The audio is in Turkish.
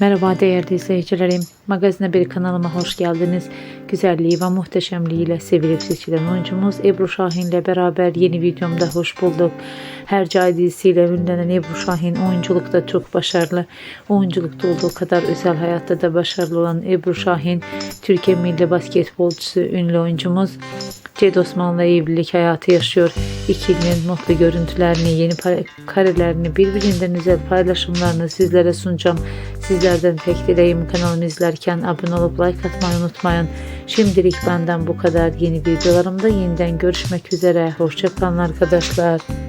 Merhaba değerli izleyicilerim. Magazine bir kanalıma hoş geldiniz. Güzelliği ve muhteşemliğiyle sevilip seçilen oyuncumuz Ebru Şahin ile beraber yeni videomda hoş bulduk. Hercai dizisiyle ünlenen Ebru Şahin oyunculukta çok başarılı. Oyunculukta olduğu kadar özel hayatta da başarılı olan Ebru Şahin, Türkiye milli basketbolcusu ünlü oyuncumuz Ced Osman'la evlilik hayatı yaşıyor. İkilinin mutlu görüntülerini, yeni karelerini, birbirinden güzel paylaşımlarını sizlere sunacağım. Sizlerden tek dileğim kanalımı izlerken abone olup like atmayı unutmayın. Şimdilik benden bu kadar. Yeni videolarımda yeniden görüşmek üzere. Hoşçakalın arkadaşlar.